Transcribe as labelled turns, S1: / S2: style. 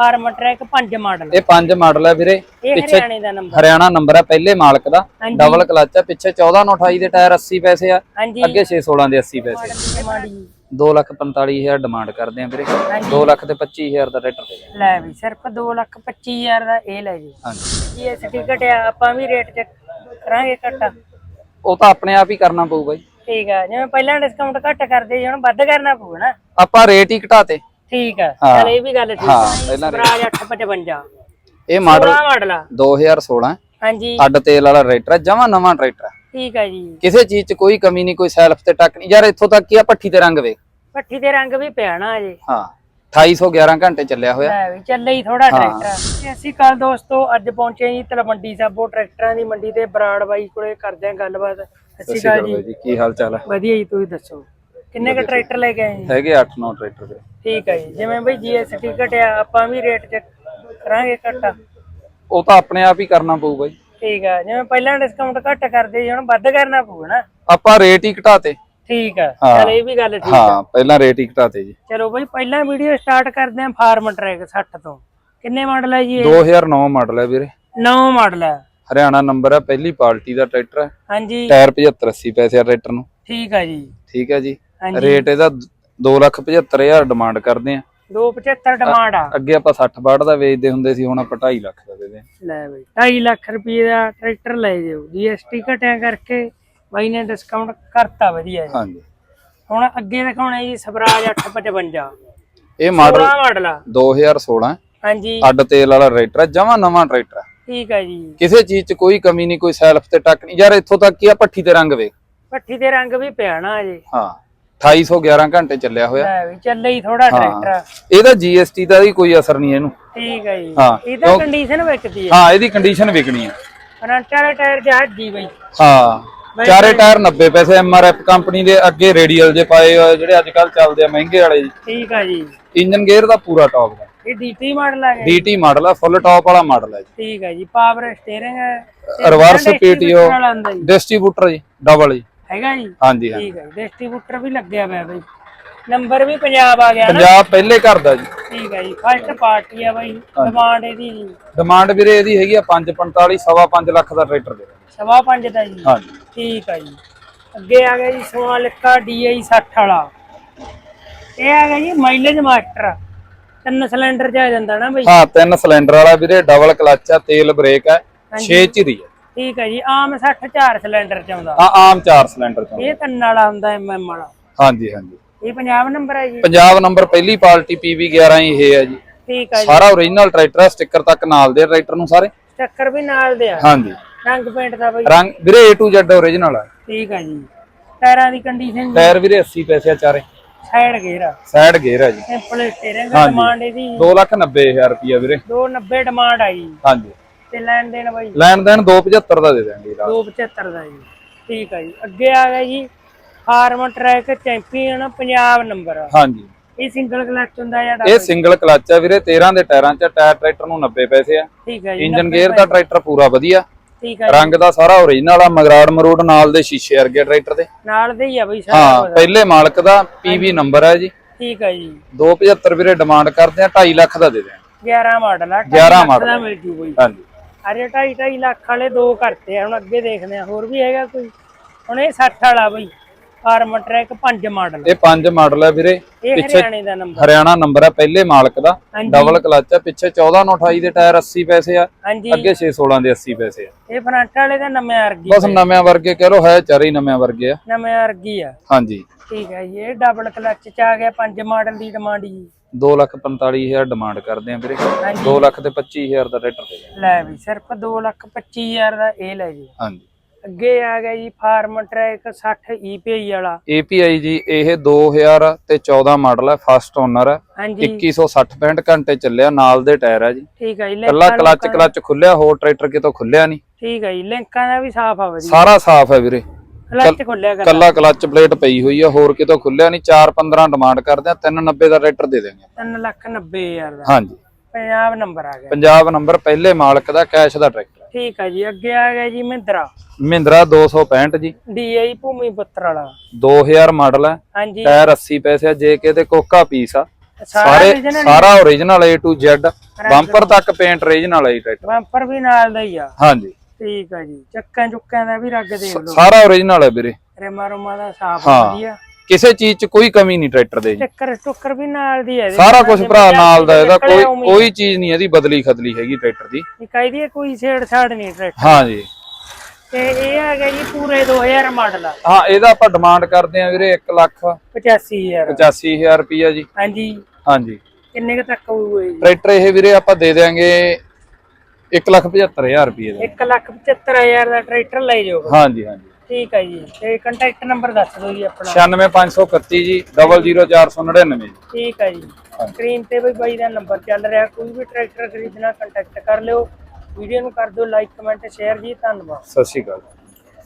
S1: Farm track 5 model.
S2: ਇਹ ਪੰਜ model ਹੈ ਵੀਰੇ।
S1: ਇਹ
S2: ਪਿੱਛੇ
S1: ਹਰਿਆਣੇ ਦਾ ਨੰਬਰ।
S2: ਹਰਿਆਣਾ ਨੰਬਰ ਹੈ ਪਹਿਲੇ ਮਾਲਕ ਦਾ। ਡਬਲ ਕਲਚ ਹੈ ਪਿੱਛੇ 14 ਨੂੰ 28 ਦੇ ਟਾਇਰ 80 ਪੈਸੇ ਆ ਅੱਗੇ 616 ਦੇ 80 ਪੈਸੇ।
S1: ਮਾਡਲ ਦੀ ਡਿਮਾਂਡ ਜੀ।
S2: 245000 ਡਿਮਾਂਡ ਕਰਦੇ ਆ ਵੀਰੇ। 2 ਲੱਖ ਤੇ 25000 ਦਾ ਟਰੈਕਟਰ ਦੇ
S1: ਲੈ ਵੀ ਸਿਰਫ 2 ਲੱਖ 25000 ਦਾ ਇਹ ਲੈ ਜੀ।
S2: ਹਾਂਜੀ।
S1: ਜੀ ਐਸ ਘਟਿਆ ਆਪਾਂ ਵੀ ਰੇਟ ਚੈੱਕ ਕਰਾਂਗੇ ਘੱਟ।
S2: ਉਹ ਤਾਂ ਆਪਣੇ ਆਪ ਹੀ ਕਰਨਾ ਪਊਗਾ ਜੀ
S1: ਠੀਕ ਆ ਜਿਵੇਂ ਪਹਿਲਾਂ ਡਿਸਕਾਊਂਟ ਘੱਟ ਕਰਦੇ ਹੁਣ ਵੱਧ ਕਰਨਾ ਪਊਗਾ ਨਾ।
S2: ਆਪਾਂ ਰੇਟ ਹੀ ਘਟਾਤੇ।
S1: ਠੀਕ ਆ।
S2: ਹਾਂ।
S1: ਚਲ ਇਹ ਵੀ ਗੱਲ ਠੀਕ
S2: ਹਾਂ, ਪਹਿਲਾਂ
S1: ਰਾਜ 855
S2: ਇਹ ਮਾਡਲ
S1: 16 ਮਾਡਲ ਆ।
S2: 2016
S1: ਹਾਂਜੀ।
S2: ਅੱਡ ਤੇਲ ਵਾਲਾ ਟਰੈਕਟਰ ਹੈ ਜਮਾ ਨਵਾਂ ਟਰੈਕਟਰ ਹੈ।
S1: ਠੀਕ ਆ ਜੀ।
S2: ਕਿਸੇ ਚੀਜ਼ 'ਚ ਕੋਈ ਕਮੀ ਨਹੀਂ ਕੋਈ ਸੈਲਫ ਤੇ ਟੱਕ ਨਹੀਂ। ਯਾਰ ਇੱਥੋਂ ਤੱਕ ਕੀ ਆ ਭੱਠੀ ਤੇ ਰੰਗ ਵੇ
S1: ਪੱਠੀ ਦੇ ਰੰਗ ਵੀ ਪਿਆ ਨਾ ਅਜੇ
S2: ਹਾਂ 2811 ਘੰਟੇ ਚੱਲਿਆ ਹੋਇਆ।
S1: ਲੈ ਵੀ ਚੱਲੇ ਹੀ ਥੋੜਾ ਟਰੈਕਟਰ ਤੇ ਅਸੀਂ ਕੱਲ ਦੋਸਤੋ ਅੱਜ ਪਹੁੰਚੇ ਜੀ ਤਲਵੰਡੀ ਸਾਬੋ ਟਰੈਕਟਰਾਂ ਦੀ ਮੰਡੀ ਤੇ। ਬਰਾੜ ਬਾਈ ਕੋਲੇ ਕਰਦੇ ਆਂ ਗੱਲਬਾਤ। ਸਤਿ ਸ਼੍ਰੀ ਅਕਾਲ ਜੀ।
S2: ਜੀ ਕੀ ਹਾਲ ਚਾਲ ਹੈ?
S1: ਵਧੀਆ ਜੀ ਤੁਸੀਂ ਦੱਸੋ। ਕਿੰਨੇ ਕ ਟਰੈਕਟਰ ਲੈ ਕੇ ਆਏ ਜੀ?
S2: ਹੈਗੇ 8-9 ਟਰੈਕਟਰ ਦੇ।
S1: ਠੀਕ ਹੈ ਜੀ ਜਿਵੇਂ ਬਈ ਜੀਐਸਟੀ ਘਟਿਆ ਆਪਾਂ ਵੀ ਰੇਟ ਚੈੱਕ ਕਰਾਂਗੇ ਘੱਟ
S2: ਉਹ ਤਾਂ ਆਪਣੇ ਆਪ ਹੀ ਕਰਨਾ ਪਊਗਾ ਜੀ।
S1: ਠੀਕ ਆ ਜਿਵੇਂ ਪਹਿਲਾਂ ਡਿਸਕਾਊਂਟ ਘੱਟ ਕਰਦੇ ਸੀ ਹੁਣ ਵੱਧ ਕਰਨਾ ਪਊਗਾ ਨਾ।
S2: ਆਪਾਂ ਰੇਟ ਹੀ ਘਟਾਤੇ।
S1: ਠੀਕ ਆ
S2: ਹਾਂ।
S1: ਚਲ ਇਹ ਵੀ ਗੱਲ ਠੀਕ ਆ।
S2: ਹਾਂ ਪਹਿਲਾਂ ਰੇਟ ਹੀ ਘਟਾਤੇ ਜੀ।
S1: ਚਲੋ ਬਈ ਪਹਿਲਾਂ ਵੀਡੀਓ ਸਟਾਰਟ ਕਰਦੇ ਆਂ ਫਾਰਮ ਟਰੈਕ 60 ਤੋਂ। ਕਿੰਨੇ ਮਾਡਲ ਹੈ ਜੀ ਇਹ?
S2: 2009 ਮਾਡਲ ਹੈ ਵੀਰੇ।
S1: 9 ਮਾਡਲ ਹੈ
S2: ਹਰਿਆਣਾ ਨੰਬਰ ਹੈ ਪਹਿਲੀ ਪਾਰਟੀ ਦਾ ਟਰੈਕਟਰ ਹੈ
S1: ਹਾਂਜੀ।
S2: ਟਾਇਰ 75 80 ਪੈਸੇ ਆ ਟਰੈਕਟਰ ਨੂੰ।
S1: ਠੀਕ ਆ ਜੀ।
S2: ਠੀਕ ਹੈ ਜੀ।
S1: ਹਾਂਜੀ।
S2: ਰੇਟ ਇਹਦਾ 275000 ਡਿਮਾਂਡ ਕਰਦੇ ਆ।
S1: 275 ਡਿਮਾਂਡ ਆ।
S2: ਅੱਗੇ ਆਪਾਂ 60 ਬਾੜ ਦਾ ਵੇਚਦੇ ਹੁੰਦੇ ਸੀ ਹੁਣ ਆਪਾਂ 2.5 ਲੱਖ ਦਾ ਦੇ ਦੇ
S1: ਲੈ ਬਈ 2.5 ਲੱਖ ਰੁਪਏ ਦਾ ਟਰੈਕਟਰ ਲੈ ਜਿਓ। ਜੀਐਸਟੀ ਘਟਿਆ ਕਰਕੇ ਬਾਈ ਨੇ ਡਿਸਕਾਊਂਟ ਕਰਤਾ ਵਧੀਆ ਜੀ।
S2: ਹਾਂਜੀ।
S1: ਹੁਣ ਅੱਗੇ ਦਿਖਾਉਣਾ ਜੀ ਸਵਰਾਜ 855
S2: ਇਹ ਮਾਡਲ
S1: 16 ਮਾਡਲ ਆ।
S2: 2016
S1: ਹਾਂਜੀ।
S2: ਅੱਡ ਤੇਲ ਵਾਲਾ ਟਰੈਕਟਰ ਹੈ ਜਮਾ ਨਵਾਂ ਟਰੈਕਟਰ ਹੈ
S1: ਠੀਕ ਆ ਜੀ।
S2: ਕਿਸੇ ਚੀਜ਼ 'ਚ ਕੋਈ ਕਮੀ ਨਹੀਂ ਕੋਈ ਸੈਲਫ ਤੇ ਟੱਕ ਨਹੀਂ। ਯਾਰ ਇੱਥੋਂ ਤੱਕ ਕੀ ਆ ਭੱਠੀ ਤੇ ਰੰਗ ਵੇ
S1: ਪੱਠੀ ਦੇ ਰੰਗ ਵੀ ਪਿਆ ਨਾ ਅਜੇ
S2: ਹਾਂ। 2811 ਘੰਟੇ ਚੱਲਿਆ ਹੋਇਆ।
S1: ਲੈ ਵੀ ਚੱਲੇ ਹੀ ਥੋੜਾ ਟਰੈਕਟਰ।
S2: ਇਹਦਾ GST ਦਾ ਵੀ ਕੋਈ ਅਸਰ ਨਹੀਂ ਇਹਨੂੰ।
S1: ਠੀਕ ਆ ਜੀ।
S2: ਹਾਂ,
S1: ਇਹਦਾ
S2: ਕਿਉਂ-
S1: ਕੰਡੀਸ਼ਨ ਵਿਕਦੀ ਹੈ।
S2: ਹਾਂ ਇਹਦੀ ਕੰਡੀਸ਼ਨ ਵਿਕਣੀ ਹੈ।
S1: ਫਰੰਟ ਵਾਲੇ ਟਾਇਰ ਜਹਾਜ਼ ਬਈ।
S2: ਹਾਂ ਚਾਰੇ ਟਾਇਰ 90 ਪੈਸੇ ਐਮਆਰਐਫ ਕੰਪਨੀ ਦੇ ਅੱਗੇ ਰੇਡੀਅਲ ਜੇ ਪਾਏ ਹੋਏ ਜਿਹੜੇ ਅੱਜ ਕੱਲ ਚੱਲਦੇ ਆ ਮਹਿੰਗੇ ਵਾਲੇ ਜੀ।
S1: ਠੀਕ ਆ ਜੀ।
S2: ਇੰਜਨ ਗੇਅਰ ਦਾ ਪੂਰਾ ਟੌਪ ਦਾ
S1: ਇਹ ਡੀਟੀ ਮਾਡਲ ਆ ਗਿਆ
S2: ਡੀਟੀ ਮਾਡਲ ਆ ਫੁੱਲ ਟੌਪ ਵਾਲਾ ਮਾਡਲ ਹੈ ਜੀ।
S1: ਠੀਕ ਆ ਜੀ ਪਾਵਰ ਸਟੀਅਰਿੰਗ ਹੈ।
S2: ਰਿਵਰਸ
S1: ਜੀ।
S2: ਡਿਸਟ੍ਰੀਬਿਊਟਰ ਜੀ ਡਬਲ ਜੀ।
S1: ਹੈਗਾ ਜੀ?
S2: ਹਾਂਜੀ ਹਾਂ
S1: ਠੀਕ ਹੈ ਡਿਸਟ੍ਰੀਬਿਊਟਰ ਵੀ ਲੱਗਿਆ ਹੋਇਆ ਬਈ। ਨੰਬਰ ਵੀ ਪੰਜਾਬ ਆ ਗਿਆ ਨਾ।
S2: ਪੰਜਾਬ ਪਹਿਲੇ ਘਰ ਦਾ ਜੀ।
S1: ਠੀਕ ਹੈ ਜੀ ਫਸਟ ਪਾਰਟੀ ਆ ਬਈ। ਡਿਮਾਂਡ ਇਹਦੀ ਜੀ।
S2: ਡਿਮਾਂਡ ਵੀਰੇ ਇਹਦੀ ਹੈਗੀ ਆ 545 ਸਵਾ 5 ਲੱਖ ਦਾ ਟਰੈਕਟਰ ਦੇ।
S1: ਸਵਾ ਪੰਜ ਦਾ ਜੀ।
S2: ਹਾਂਜੀ।
S1: ਠੀਕ ਹੈ ਜੀ। ਅੱਗੇ ਆ ਗਿਆ ਜੀ ਸੋਨਾਲਿਕਾ DI 60 ਵਾਲਾ। ਇਹ ਆ ਗਿਆ ਜੀ ਮਾਈਲੇਜ ਮਾਸਟਰ ਤਿੰਨ ਸਿਲੰਡਰ ਚ ਆ ਜਾਂਦਾ ਨਾ ਬਈ।
S2: ਹਾਂ ਤਿੰਨ ਸਿਲੰਡਰ ਵਾਲਾ ਵੀਰੇ ਡਬਲ ਕਲਚ ਆ ਤੇਲ ਬ੍ਰੇਕ ਹੈ 6 ਚਿਰੀ ਹੈ
S1: ਠੀਕ ਹੈ ਜੀ ਆਮ 60 ਚਾਰ ਸਿਲੰਡਰ ਚ ਆਉਂਦਾ
S2: ਆ ਆਮ 4 ਸਿਲੰਡਰ ਚ
S1: ਇਹ ਤਿੰਨ ਵਾਲਾ ਹੁੰਦਾ ਐਮਐਮ ਵਾਲਾ।
S2: ਹਾਂਜੀ ਹਾਂਜੀ।
S1: ਇਹ ਪੰਜਾਬ ਨੰਬਰ ਹੈ ਜੀ।
S2: ਪੰਜਾਬ ਨੰਬਰ ਪਹਿਲੀ ਪਾਰਟੀ PV 11 ਹੀ ਇਹ ਹੈ ਜੀ।
S1: ਠੀਕ ਹੈ ਜੀ।
S2: ਸਾਰਾ ਓਰੀਜਨਲ ਟਰੈਕਟਰ ਸਟicker ਤੱਕ ਨਾਲ ਦੇ ਟਰੈਕਟਰ ਨੂੰ ਸਾਰੇ।
S1: ਚੱਕਰ ਵੀ ਨਾਲ ਦੇ ਆ।
S2: ਹਾਂਜੀ।
S1: ਰੰਗ ਪੇਂਟ ਦਾ ਬਈ।
S2: ਰੰਗ ਵੀਰੇ A to Z ਓਰੀਜਨਲ ਆ।
S1: ਠੀਕ ਹੈ ਜੀ। ਟਾਇਰਾਂ ਦੀ ਕੰਡੀਸ਼ਨ
S2: ਟਾਇਰ ਵੀਰੇ 80 ਪੈਸੇ ਆ ਚਾਰੇ।
S1: ਸਾਈਡ ਗੇਅਰ
S2: ਸਾਈਡ ਗੇਅਰ ਹੈ ਜੀ।
S1: ਸਿੰਪਲ ਸਟੀਅਰਿੰਗ ਡਿਮਾਂਡ ਇਹਦੀ।
S2: 290000 ਰੁਪਿਆ ਵੀਰੇ।
S1: 290 ਡਿਮਾਂਡ ਆਈ
S2: ਹਾਂਜੀ।
S1: ਤੇ ਲੈਣ ਦੇਣ ਬਈ
S2: ਲੈਣ ਦੇਣ 275 ਦਾ ਦੇ ਦਾਂਗੇ ਲਾਸਟ
S1: 275 ਦਾ ਜੀ। ਠੀਕ ਹੈ ਜੀ। ਅੱਗੇ ਆ ਗਿਆ ਜੀ farm track champion Punjab number.
S2: ਹਾਂਜੀ।
S1: ਇਹ ਸਿੰਗਲ ਕਲਚ ਹੁੰਦਾ ਜਾਂ
S2: ਇਹ ਸਿੰਗਲ ਕਲਚ ਆ ਵੀਰੇ 13 ਦੇ ਟਾਇਰਾਂ 'ਚ ਟਾਇਰ ਟਰੈਕਟਰ ਨੂੰ 90 ਪੈਸੇ ਆ।
S1: ਠੀਕ ਹੈ ਜੀ
S2: ਇੰਜਨ ਗੇਅਰ ਦਾ ਟਰੈਕਟਰ ਪੂਰਾ ਵਧੀਆ।
S1: ਠੀਕ ਹੈ
S2: ਰੰਗ ਦਾ ਸਾਰਾ ਓਰੀਜਨਲ ਆ ਮਗਰਾੜ ਮਰੂਡ ਨਾਲ ਦੇ ਸ਼ੀਸ਼ੇ ਵਰਗੇ ਟਰੈਕਟਰ ਦੇ।
S1: ਨਾਲ ਦੇ ਹੀ ਆ ਬਈ ਸਾਰਾ
S2: ਹਾਂ ਪਹਿਲੇ ਮਾਲਕ ਦਾ PV ਨੰਬਰ ਹੈ ਜੀ।
S1: ਠੀਕ ਹੈ ਜੀ।
S2: 275 ਵੀਰੇ ਡਿਮਾਂਡ ਕਰਦੇ ਆ 2.5 ਲੱਖ ਦਾ ਦੇ ਦਿਆਂਗੇ।
S1: 11 ਮਾਡਲ ਆ
S2: 11
S1: ਦਾ
S2: ਮਾਡਲ।
S1: ਮਿਲ ਜੂ ਬਈ।
S2: ਹਾਂਜੀ।
S1: ਅਰੇ 2.5 2.5 ਲੱਖ ਵਾਲੇ ਦੋ ਕਰਤੇ ਆ ਹੁਣ ਅੱਗੇ ਦੇਖਦੇ ਆ ਹੋਰ ਵੀ ਹੈਗਾ ਕੋਈ? ਹੁਣ ਇਹ 60 ਵਾਲਾ ਬਈ ਫਾਰਮ ਟਰੈਕ 5 ਮਾਡਲ।
S2: ਇਹ ਪੰਜ ਮਾਡਲ ਹੈ ਵੀਰੇ
S1: ਇਹ ਹਰਿਆਣੇ ਦਾ ਨੰਬਰ
S2: ਹਰਿਆਣਾ ਨੰਬਰ ਹੈ ਪਹਿਲੇ ਮਾਲਕ ਦਾ। ਡਬਲ ਕਲਚ ਹੈ ਪਿੱਛੇ 14 ਨੂੰ 28 ਦੇ ਟਾਇਰ 80 ਪੈਸੇ ਆ ਅੱਗੇ 616 ਦੇ 80 ਪੈਸੇ ਆ।
S1: ਇਹ ਫਰੰਟ ਵਾਲੇ ਦਾ ਨਵੇਂ ਅਰਗੀ
S2: ਬਸ ਨਵਿਆਂ ਵਰਗੇ ਕਹਿ ਲੋ ਹੈ ਚਾਰੇ ਹੀ ਨਵਿਆਂ ਵਰਗੇ ਆ।
S1: ਨਵੇਂ ਅਰਗੀ ਆ।
S2: ਹਾਂਜੀ।
S1: ਠੀਕ ਹੈ ਜੀ ਇਹ ਡਬਲ ਕਲਚ ਚ ਆ ਗਿਆ 5 ਮਾਡਲ ਦੀ ਡਿਮਾਂਡ ਜੀ।
S2: 245000 ਡਿਮਾਂਡ ਕਰਦੇ ਆ ਵੀਰੇ।
S1: ਹਾਂਜੀ।
S2: 2 ਲੱਖ ਤੇ 25000 ਦਾ ਟਰੈਕਟਰ ਦੇ ਦਿਆਂਗੇ।
S1: ਲੈ ਵੀ ਸਿਰਫ 2 ਲੱਖ 25000 ਦਾ ਇਹ ਲੈ ਜੀ।
S2: ਹਾਂਜੀ।
S1: ਅੱਗੇ ਆ ਗਿਆ ਜੀ ਫਾਰਮ ਟਰੈਕ 60 EPI ਵਾਲਾ।
S2: API ਜੀ ਇਹ 2000 ਤੇ 14 ਮਾਡਲ ਹੈ ਫਸਟ ਓਨਰ ਹੈ
S1: ਹਾਂਜੀ।
S2: 2160 65 ਘੰਟੇ ਚੱਲਿਆ ਨਾਲ ਦੇ ਟਾਇਰ ਹੈ ਜੀ।
S1: ਠੀਕ ਹੈ ਜੀ
S2: ਕੱਲਾ
S1: ਲਿੰਕਾਂ
S2: ਕਲਚ ਕਲਚ ਖੁੱਲਿਆ ਹੋਰ ਟਰੈਕਟਰ ਕਿਤੋਂ ਖੁੱਲਿਆ ਨਹੀਂ।
S1: ਠੀਕ ਹੈ ਜੀ ਲਿੰਕਾਂ ਦਾ ਵੀ ਸਾਫ਼ ਆ ਵਧੀਆ।
S2: ਸਾਰਾ ਸਾਫ਼ ਹੈ ਵੀਰੇ।
S1: ਕਲਚ ਖੋਲਿਆ ਕਰ
S2: ਕੱਲਾ ਕਲਚ ਪਲੇਟ ਪਈ ਹੋਈ ਹੈ ਹੋਰ ਕਿਤੋਂ ਖੁੱਲਿਆ ਨਹੀਂ? 415 ਡਿਮਾਂਡ ਕਰਦੇ ਆ 390 ਦਾ ਟਰੈਕਟਰ ਦੇ ਦੇਵਾਂਗੇ
S1: 3 ਲੱਖ 90000 ਦਾ।
S2: ਹਾਂਜੀ।
S1: ਪੰਜਾਬ ਨੰਬਰ ਆ ਗਿਆ।
S2: ਪੰਜਾਬ ਨੰਬਰ ਪਹਿਲੇ ਮਾਲਕ ਦਾ ਕੈਸ਼ ਦਾ ਟਰੈਕਟਰ
S1: ਠੀਕ ਹੈ ਜੀ ਅੱਗੇ ਆ ਗਿਆ ਜੀ ਮਹਿੰਦਰਾ।
S2: ਮਹਿੰਦਰਾ 265 ਜੀ।
S1: DI ਭੂਮੀ ਪੁੱਤਰ ਵਾਲਾ
S2: 2000 ਮਾਡਲ ਹੈ
S1: ਹਾਂਜੀ।
S2: ਟਾਇਰ 80 ਪੈਸੇ ਆ ਜੇ ਕਿ ਤੇ ਕੋਕਾ ਪੀਸ ਆ।
S1: ਸਾਰਾ
S2: ਸਾਰੇ original A to Z bumper ਤੱਕ ਪੇਂਟ ਓਰੀਜਨਲ ਹੈ ਟਰੈਕਟਰ।
S1: ਬੰਪਰ ਵੀ ਨਾਲ ਦਾ ਹੀ ਆ।
S2: ਹਾਂਜੀ।
S1: ਠੀਕ ਆ ਜੀ। ਚੱਕਾਂ ਚੁੱਕਾਂ ਦਾ ਵੀ ਰੱਗ ਦੇਖ ਲਓ।
S2: ਸਾਰਾ ਓਰੀਜਨਲ ਹੈ ਵੀਰੇ।
S1: ਰੇਮਾ ਰੋਮਾ ਦਾ ਸਾਫ਼
S2: ਹਾਂ।
S1: ਵਧੀਆ।
S2: ਕਿਸੇ ਚੀਜ਼ 'ਚ ਕੋਈ ਕਮੀ ਨਹੀਂ ਟਰੈਕਟਰ ਦੇ ਜੀ।
S1: ਚੱਕਰ ਟੁੱਕਰ ਵੀ ਨਾਲ ਦੀ ਹੈ ਇਹਦੇ।
S2: ਸਾਰਾ ਕੁਝ ਭਰਾ ਨਾਲ ਦਾ ਇਹਦਾ ਕੋਈ
S1: ਹੀ।
S2: ਕੋਈ ਚੀਜ਼ ਨਹੀਂ ਇਹਦੀ ਬਦਲੀ ਖਦਲੀ ਹੈਗੀ ਟਰੈਕਟਰ ਦੀ।
S1: ਇਹ ਕਹਿੰਦੀ ਹੈ ਕੋਈ ਛੇੜ ਛਾੜ ਨਹੀਂ ਟਰੈਕਟਰ
S2: ਹਾਂਜੀ
S1: ਤੇ ਇਹ ਹੈਗਾ ਜੀ ਪੂਰੇ 2000 ਮਾਡਲ ਆ।
S2: ਹਾਂ ਇਹਦਾ ਆਪਾਂ ਡਿਮਾਂਡ ਕਰਦੇ ਆ ਵੀਰੇ 1 ਲੱਖ
S1: 85000
S2: 85000 ਰੁਪਿਆ ਜੀ।
S1: ਹਾਂਜੀ।
S2: ਹਾਂਜੀ
S1: ਕਿੰਨੇ ਕ ਤੱਕ ਹੋਊਗਾ ਜੀ?
S2: ਟਰੈਕਟਰ ਇਹ ਵੀਰੇ ਆਪਾਂ ਦੇ ਦੇਾਂਗੇ 1 ਲੱਖ 75000 ਰੁਪਏ ਦਾ।
S1: 1 ਲੱਖ 75000 ਦਾ ਟਰੈਕਟਰ ਲੈ ਜਾਓ।
S2: ਹਾਂਜੀ ਹਾਂਜੀ।
S1: ਠੀਕ ਹੈ ਜੀ। ਤੇ ਕੰਟੈਕਟ ਨੰਬਰ ਦੱਸ ਦਿਓ ਜੀ ਆਪਣਾ।
S2: 96531 ਜੀ 00499 ਜੀ।
S1: ਠੀਕ ਹੈ ਜੀ। ਸਕਰੀਨ ਤੇ ਵੀ ਬਾਈ ਦਾ ਨੰਬਰ ਚੱਲ ਰਿਹਾ। ਕੋਈ ਵੀ ਟਰੈਕਟਰ ਖਰੀਦਣਾ ਕੰਟੈਕਟ ਕਰ ਲਿਓ। ਵੀਡੀਓ ਨੂੰ ਕਰ ਦਿਓ ਲਾਈਕ ਕਮੈਂਟ ਸ਼ੇਅਰ ਜੀ। ਧੰਨਵਾਦ।
S2: ਸਤਿ ਸ਼੍ਰੀ ਅਕਾਲ।